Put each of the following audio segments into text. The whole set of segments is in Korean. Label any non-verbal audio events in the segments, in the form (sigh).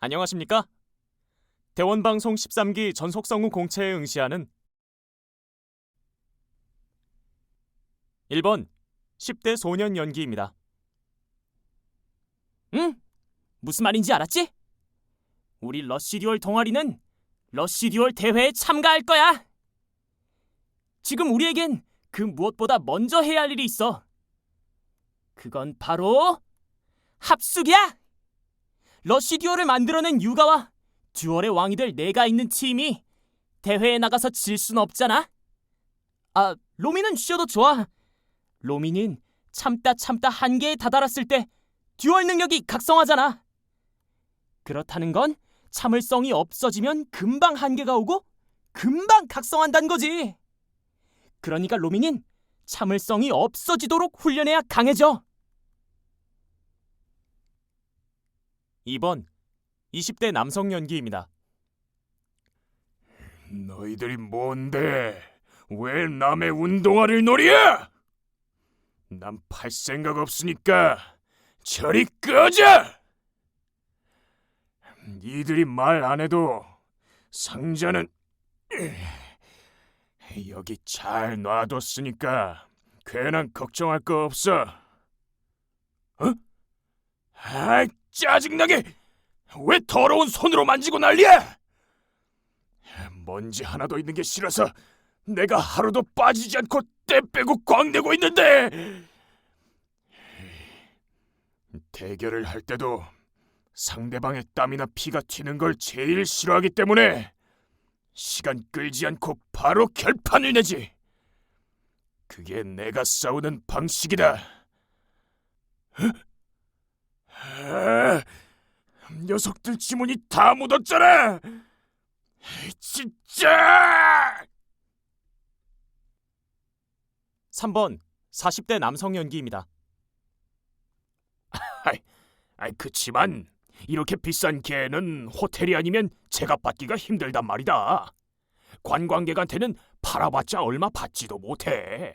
안녕하십니까? 대원방송 13기 전속성우 공채에 응시하는 1번 10대 소년 연기입니다. 응? 무슨 말인지 알았지? 우리 러시듀얼 동아리는 러시듀얼 대회에 참가할 거야. 지금 우리에겐 그 무엇보다 먼저 해야 할 일이 있어. 그건 바로 합숙이야. 러쉬 듀얼을 만들어낸 유가와 듀얼의 왕이 될 내가 있는 팀이 대회에 나가서 질 순 없잖아. 아, 로미는 쉬어도 좋아. 로미는 참다 참다 한계에 다다랐을 때 듀얼 능력이 각성하잖아. 그렇다는 건 참을성이 없어지면 금방 한계가 오고 금방 각성한다는 거지. 그러니까 로미는 참을성이 없어지도록 훈련해야 강해져. 2번 20대 남성 연기입니다. 너희들이 뭔데? 왜 남의 운동화를 노려? 난 팔 생각 없으니까 저리 꺼져! 니들이 말 안 해도 상자는 (clears throat) 여기 잘 놔뒀으니까 괜한 걱정할 거 없어. 어? 아, 짜증나게! 왜 더러운 손으로 만지고 난리야? 먼지 하나도 있는 게 싫어서 내가 하루도 빠지지 않고 때 빼고 광대고 있는데 대결을 할 때도 상대방의 땀이나 피가 튀는 걸 제일 싫어하기 때문에 시간 끌지 않고 바로 결판을 내지. 그게 내가 싸우는 방식이다. 아, 녀석들 지문이 다 묻었잖아. 진짜! 3번 40대 남성 연기입니다. 아이 그치만 이렇게 비싼 개는 호텔이 아니면 제값 받기가 힘들단 말이다. 관광객한테는 팔아봤자 얼마 받지도 못해.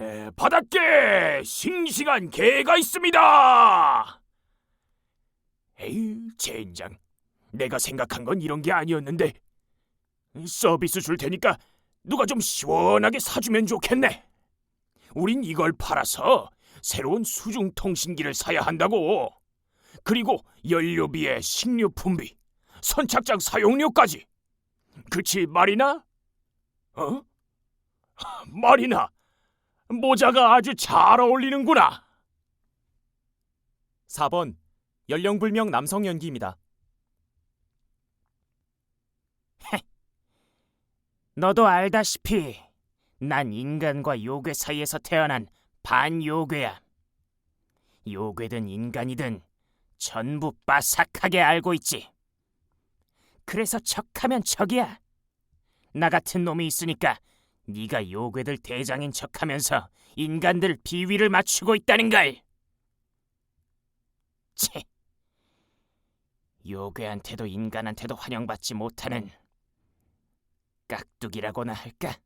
에, 바닷개 싱싱한 개가 있습니다. 에이 젠장, 내가 생각한 건 이런 게 아니었는데 서비스 줄 테니까 누가 좀 시원하게 사주면 좋겠네. 우린 이걸 팔아서 새로운 수중 통신기를 사야 한다고. 그리고 연료비에 식료품비, 선착장 사용료까지. 그치 말이나? 어? (laughs) 말이나 모자가 아주 잘 어울리는구나. 4번 연령불명 남성 연기입니다. 너도 알다시피 난 인간과 요괴 사이에서 태어난 반요괴야. 요괴든 인간이든 전부 빠삭하게 알고 있지. 그래서 척하면 척이야. 나 같은 놈이 있으니까 네가 요괴들 대장인 척하면서 인간들 비위를 맞추고 있다는 걸. 치. 요괴한테도 인간한테도 환영받지 못하는 깍두기라고나 할까?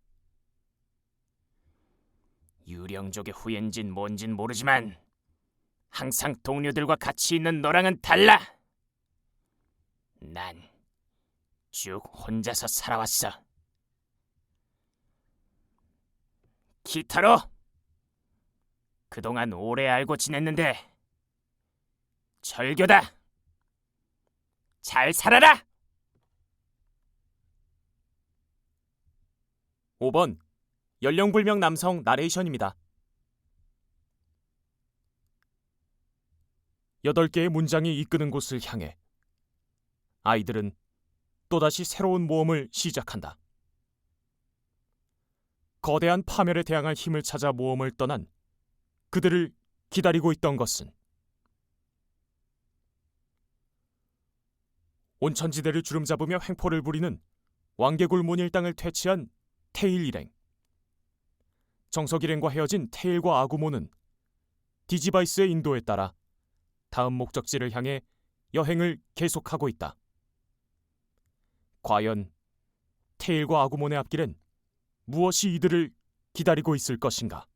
유령족의 후예인진 뭔진 모르지만 항상 동료들과 같이 있는 너랑은 달라. 난 쭉 혼자서 살아왔어. 기타로 그동안 오래 알고 지냈는데 절교다. 잘 살아라. 5번 연령불명 남성 나레이션입니다. 8개의 문장이 이끄는 곳을 향해 아이들은 또다시 새로운 모험을 시작한다. 거대한 파멸에 대항할 힘을 찾아 모험을 떠난 그들을 기다리고 있던 것은 온천지대를 주름잡으며 횡포를 부리는 왕개굴 문일당을 퇴치한 테일 일행. 정석 일행과 헤어진 테일과 아구모는 디지바이스의 인도에 따라 다음 목적지를 향해 여행을 계속하고 있다. 과연 테일과 아구몬의 앞길엔 무엇이 이들을 기다리고 있을 것인가?